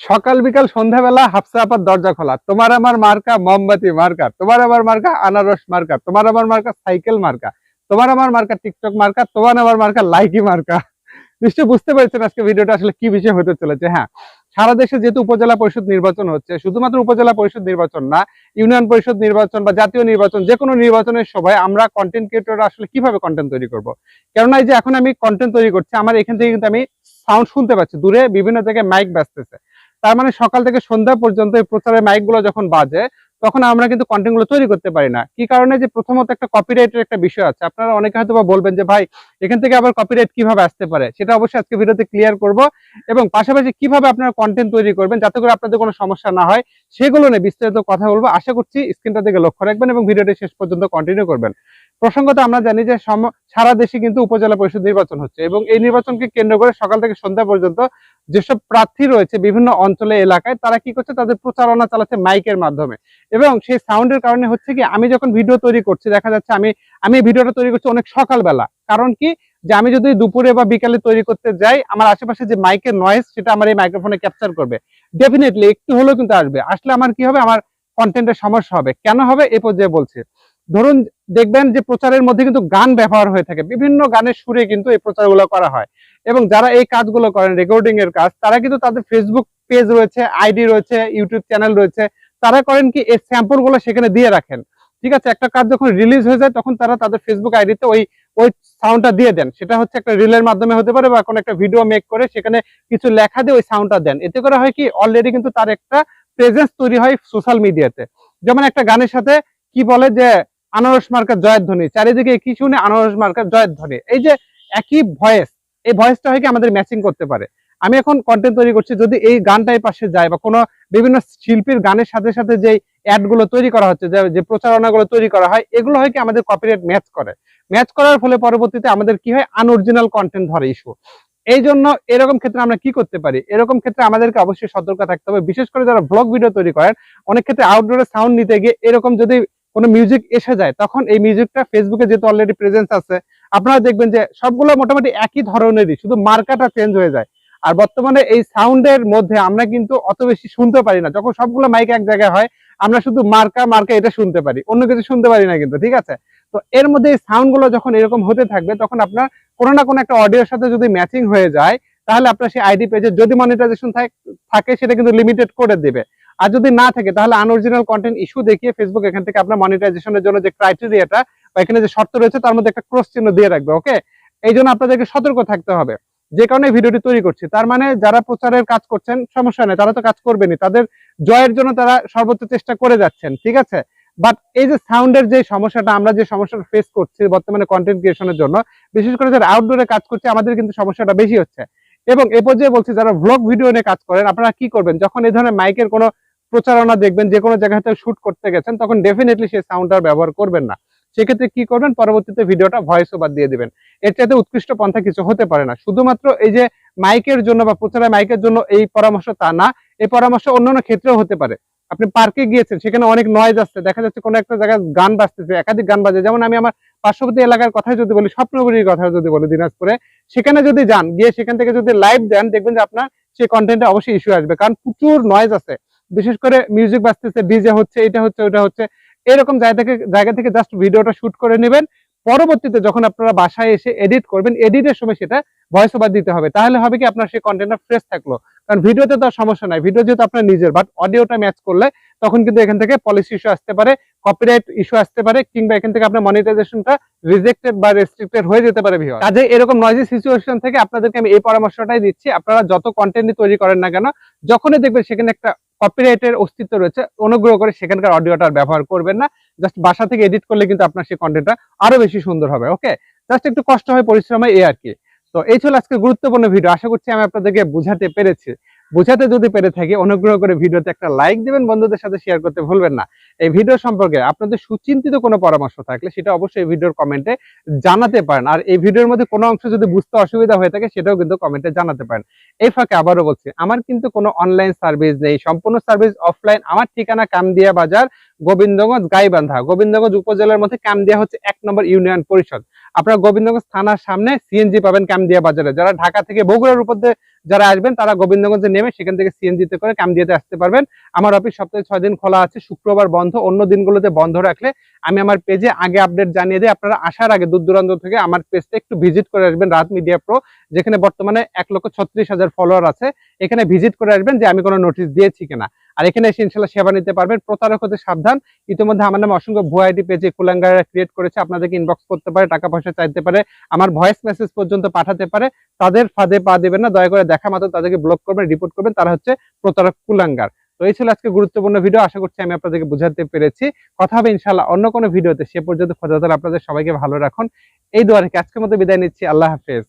সকাল বিকাল সন্ধ্যাবেলা হাফসা আপার দরজা খোলা। তোমার আমার মার্কা মোমবাতি মার্কা, তোমার আমার মার্কা আনারস মার্কা, তোমার আমার মার্কা সাইকেল মার্কা, তোমার আমার মার্কা টিকটক মার্কা, তোমার আমার মার্কা লাইকি মার্কা। নিশ্চয় বুঝতে পেরেছেন আজকে ভিডিওটা আসলে কি বিষয় হতে চলেছে। হ্যাঁ সারা দেশে যেহেতু উপজেলা পরিষদ নির্বাচন হচ্ছে, শুধুমাত্র উপজেলা পরিষদ নির্বাচন না, ইউনিয়ন পরিষদ নির্বাচন বা জাতীয় নির্বাচন যে কোনো নির্বাচনের সময় আমরা কন্টেন্ট ক্রিয়েটর আসলে কীভাবে কন্টেন্ট তৈরি করব? কেননা এই যে এখন আমি কন্টেন্ট তৈরি করছি, আমার এখান থেকে কিন্তু আমি সাউন্ড শুনতে পাচ্ছি। দূরে বিভিন্ন জায়গায় মাইক বাজতেছে। তার মানে সকাল থেকে সন্ধ্যা পর্যন্ত এই প্রচারের মাইকগুলো যখন বাজে, তখন আমরা কিন্তু কন্টেন্টগুলো তৈরি করতে পারি না। কি কারণে? যে প্রথমত একটা কপিরাইটের একটা বিষয় আছে। আপনারা অনেকে হয়তো বা বলবেন যে, ভাই, এখান থেকে আবার কপিরাইট কীভাবে আসতে পারে? সেটা অবশ্যই আজকে ভিডিওতে ক্লিয়ার করব। এবং পাশাপাশি কীভাবে আপনারা কন্টেন্ট তৈরি করবেন যাতে করে আপনাদের কোনো সমস্যা না হয়, সেগুলো নিয়ে বিস্তারিত কথা বলব। আশা করছি স্ক্রিনটা দিকে লক্ষ্য রাখবেন এবং ভিডিওটি শেষ পর্যন্ত কন্টিনিউ করবেন। প্রসঙ্গত আমরা জানি যে সারা দেশে কিন্তু উপজেলা পরিষদ নির্বাচন হচ্ছে এবং এই নির্বাচনকে কেন্দ্র করে সকাল থেকে সন্ধ্যা পর্যন্ত যেসব প্রার্থী রয়েছে বিভিন্ন অঞ্চলে, এলাকায়, তারা কি করছে? তাদের প্রচারণা চালাচ্ছে মাইকের মাধ্যমে। এবং সেই সাউন্ডের কারণে হচ্ছে কি, আমি যখন ভিডিও তৈরি করছি, দেখা যাচ্ছে আমি আমি ভিডিওটা তৈরি করছি অনেক সকালবেলা। কারণ কি? যে আমি যদি দুপুরে বা বিকালে তৈরি করতে যাই, আমার আশেপাশে যে মাইকের নয়েজ সেটা আমার এই মাইক্রোফোনে ক্যাপচার করবে। ডেফিনেটলি একটু হলেও কিন্তু আসবে। আসলে আমার কি হবে? আমার কন্টেন্টের সমস্যা হবে। কেন হবে? এ পর্যায়ে বলছে। ধরুন দেখবেন যে প্রচারের মধ্যে কিন্তু গান ব্যবহার হয়ে থাকে। বিভিন্ন গানের সুরে কিন্তু এই প্রচারগুলো করা হয়। এবং যারা এই কাজগুলো করেন রেকর্ডিং এর কাজ, তারা কিন্তু তাদের ফেসবুক পেজ রয়েছে আইডি রয়েছে ইউটিউব চ্যানেল রয়েছে। তারা করেন কি, এই স্যাম্পলগুলো সেখানে দিয়ে রাখেন। ঠিক আছে? একটা কাজ যখন রিলিজ হয়ে যায়, তখন তারা তাদের ফেসবুক আইডিতে ওই ওই সাউন্ডটা দিয়ে দেন। সেটা হচ্ছে একটা রিলের মাধ্যমে হতে পারে বা কোনো একটা ভিডিও মেক করে সেখানে কিছু লেখা দিয়ে ওই সাউন্ডটা দেন। এতে করে হয় কি অলরেডি কিন্তু তার একটা প্রেজেন্স তৈরি হয় সোশ্যাল মিডিয়াতে যেমন একটা গানের সাথে কি বলে যে আনারস মার্কার জয়ধ্বনি চারিদিকে কি শুনে আনারস মার্কার জয়ধ্বনি এই যে একই ভয়েস, এই ভয়েসটা হয় কি আমাদের ম্যাচিং করতে পারে। আমি এখন কন্টেন্ট তৈরি করছি, যদি এই গানটাই পাশে যায় বা কোনো বিভিন্ন শিল্পীর গানের সাথে সাথে যে অ্যাডগুলো তৈরি করা হচ্ছে, যে প্রচারণাগুলো তৈরি করা হয়, এগুলো হয় কি আমাদের কপিরাইট ম্যাচ করে। ম্যাচ করার ফলে পরবর্তীতে আমাদের কি হয়? আনঅরিজিনাল কন্টেন্ট ধরে ইস্যু এই জন্য এরকম ক্ষেত্রে আমরা কি করতে পারি? এরকম ক্ষেত্রে আমাদেরকে অবশ্যই সতর্ক থাকতে হবে। বিশেষ করে যারা ব্লগ ভিডিও তৈরি করেন, অনেক ক্ষেত্রে আউটডোরে সাউন্ড নিতে গিয়ে এরকম যদি কোনো মিউজিক এসে যায়, তখন এই মিউজিকটা ফেসবুকে যেহেতু অলরেডি প্রেজেন্স আছে, আপনারা দেখবেন যে সবগুলো মোটামুটি একই ধরনেরই, শুধু মার্কাটা চেঞ্জ হয়ে যায়। আর বর্তমানে এই সাউন্ডের মধ্যে আমরা কিন্তু অত বেশি শুনতে পারি না। যখন সবগুলো মাইক এক জায়গায় হয়, আমরা শুধু মার্কা মার্কা এটা শুনতে পারি, অন্য কিছু শুনতে পারি না কিন্তু, ঠিক আছে? তো এর মধ্যে এই সাউন্ডগুলো যখন এরকম হতে থাকবে, তখন আপনার কোনো না কোনো একটা অডিওর সাথে যদি ম্যাচিং হয়ে যায়, তাহলে আপনার সেই আইডি পেজে যদি মনিটাইজেশন থাকে সেটা কিন্তু লিমিটেড করে দেবে। আর যদি না থাকে, তাহলে আনঅরিজিনাল কন্টেন্ট ইস্যু দেখিয়ে ফেসবুক এখান থেকে আপনার মনিটাইজেশনের জন্য যে ক্রাইটেরিয়াটা বা এখানে যে শর্ত রয়েছে, তার মধ্যে একটা ক্রস চিহ্ন দিয়ে রাখবে ওকে এই জন্য আপনাদেরকে সতর্ক থাকতে হবে। যে কারণে ভিডিওটি তৈরি করছি, তার মানে যারা প্রচারের কাজ করছেন, সমস্যা নেই, তারা তো কাজ করবেনই, তাদের জয়ের জন্য তারা সর্বোচ্চ চেষ্টা করে যাচ্ছেন, ঠিক আছে? বাট এই যে সাউন্ডের যে সমস্যাটা, আমরা যে সমস্যাটা ফেস করছি বর্তমানে কন্টেন্ট ক্রিয়েশনের জন্য, বিশেষ করে যারা আউটডোরে কাজ করছে, আমাদের কিন্তু সমস্যাটা বেশি হচ্ছে। এবং এ পর্যায়ে বলছি, যারা ভ্লগ ভিডিও নিয়ে কাজ করেন, আপনারা কি করবেন? যখন এই ধরনের মাইকের কোনো প্রচারণা দেখবেন, যে কোনো জায়গাতে শুট করতে গেছেন, তখন ডেফিনেটলি সেই সাউন্ডটার ব্যবহার করবেন না। সেক্ষেত্রে কি করবেন, পরবর্তীতে ভিডিওটা ভয়েস ওভার দিয়ে দিবেন। এর চাইতে উৎকৃষ্ট পন্থা কিছু হতে পারে না। শুধুমাত্র এই যে মাইকের জন্য বা প্রচারের মাইকের জন্য এই পরামর্শ তা না, এই পরামর্শ অন্যান্য ক্ষেত্রেও হতে পারে। আপনি পার্কে গিয়েছেন, সেখানে অনেক নয়েজ আসছে, দেখা যাচ্ছে কোনো একটা জায়গায় গান বাজতেছে, একাধিক গান বাজে। যেমন আমি আমার পার্শ্ববর্তী এলাকার কথাই যদি বলি স্বপ্নপুরীর কথা যদি বলি, দিনাজপুরে, সেখানে যদি যান, গিয়ে সেখান থেকে যদি লাইভ দেন, দেখবেন যে আপনার সেই কন্টেন্টে অবশ্যই ইস্যু আসবে। কারণ প্রচুর নয়েজ আছে। বিশেষ করে মিউজিক বাজতেছে ডিজে হচ্ছে, এটা হচ্ছে, ওটা হচ্ছে, এরকম জায়গা থেকে জায়গা থেকে জাস্ট ভিডিওটা শুট করে নেবেন। পরবর্তীতে যখন আপনারা বাসায় এসে এডিট করবেন এডিটের সময় সেটা ভয়েস ওভার দিতে হবে। তাহলে হবে কি আপনার সেই কন্টেন্টটা ফ্রেশ থাকল। কারণ ভিডিওতে তো সমস্যা নাই। ভিডিও যেহেতু আপনার নিজের বাট অডিওটা ম্যাচ করলে তখন কিন্তু এখান থেকে পলিসি ইস্যু আসতে পারে কপিরাইট ইস্যু আসতে পারে, কিংবা এখান থেকে আপনার মনিটাইজেশনটা রিজেক্টেড বা রেস্ট্রিক্টেড হয়ে যেতে পারে ভিউয়ার কাজে এরকম নয়েজি সিচুয়েশন থেকে আপনাদেরকে আমি এই পরামর্শটাই দিচ্ছি, আপনারা যত কন্টেন্টই তৈরি করেন না কেন, যখনই দেখবেন সেখানে একটা কপিরাইটের অস্তিত্ব রয়েছে, অনুগ্রহ করে সেখানকার অডিওটা ব্যবহার করবেন না জাস্ট বাসা থেকে এডিট করলে কিন্তু আপনার সেই কন্টেন্টটা আরও বেশি সুন্দর হবে ওকে জাস্ট একটু কষ্ট হয়, পরিশ্রম এই আর কি। তো এই ছিল আজকে গুরুত্বপূর্ণ ভিডিও আশা করছি আমি আপনাদেরকে বুঝাতে পেরেছি। বুঝাতে যদি পেরে থাকি, অনুগ্রহ করে ভিডিওতে একটা লাইক দিবেন, বন্ধুদের সাথে শেয়ার করতে ভুলবেন না। এই ভিডিও সম্পর্কে আপনাদের সুচিন্তিত কোনো পরামর্শ থাকলে সেটা অবশ্যই ভিডিওর কমেন্টে জানাতে পারেন। আর এই ভিডিওর মধ্যে কোনো অংশ যদি বুঝতে অসুবিধা হয়ে থাকে, সেটাও কিন্তু কমেন্টে জানাতে পারেন। এই ফাঁকে আবারও বলছি, আমার কিন্তু কোনো অনলাইন সার্ভিস নেই। সম্পূর্ণ সার্ভিস অফলাইন আমার ঠিকানা কামদিয়া বাজার, গোবিন্দগঞ্জ, গাইবান্ধা। গোবিন্দগঞ্জ উপজেলার মধ্যে কামদিয়া হচ্ছে এক নম্বর ইউনিয়ন পরিষদ। আপনারা গোবিন্দগঞ্জ থানার সামনে সিএনজি পাবেন কামদিয়া বাজারে। যারা ঢাকা থেকে বগুড়ার উপর দিয়ে যারা আসবেন, তারা গোবিন্দগঞ্জে নেমে সেখান থেকে সিএনজিতে করে কামদিয়াতে আসতে পারবেন। আমার অফিস সপ্তাহে ছয় দিন খোলা আছে, শুক্রবার বন্ধ। অন্য দিনগুলোতে বন্ধ রাখলে আমি আমার পেজে আগে আপডেট জানিয়ে দিই। আপনারা আসার আগে, দূর দূরান্ত থেকে আমার পেজটা একটু ভিজিট করে আসবেন রাত মিডিয়া প্রো যেখানে বর্তমানে এক লক্ষ ছত্রিশ হাজার ফলোয়ার আছে। এখানে ভিজিট করে আসবেন যে আমি কোনো নোটিশ দিয়েছি কিনা। আর এখানে এসে ইনশাল্লাহ সেবা নিতে পারবেন। প্রতারক হতে সাবধান। ইতিমধ্যে আমার নামে অসংখ্য ভুয়া আইডি পেজে কুলাঙ্গারা ক্রিয়েট করেছে। আপনাদেরকে ইনবক্স করতে পারে, টাকা পয়সা চাইতে পারে, আমার ভয়েস মেসেজ পর্যন্ত পাঠাতে পারে। তাদের ফাঁদে পা দেবেন না, দয়া করে দেখা মাত্র তাদেরকে ব্লক করবেন রিপোর্ট করবেন, তারা হচ্ছে প্রতারক কুলাঙ্গার। তো এই ছিল আজকে গুরুত্বপূর্ণ ভিডিও আশা করছি আমি আপনাদেরকে বুঝাতে পেরেছি। কথা হবে ইনশাল্লাহ অন্য কোনো ভিডিওতে সে পর্যন্ত খোঁজা আপনাদের সবাইকে ভালো রাখুন। এই দোয়া রেখে আজকের মতো বিদায় নিচ্ছি। আল্লাহ হাফেজ।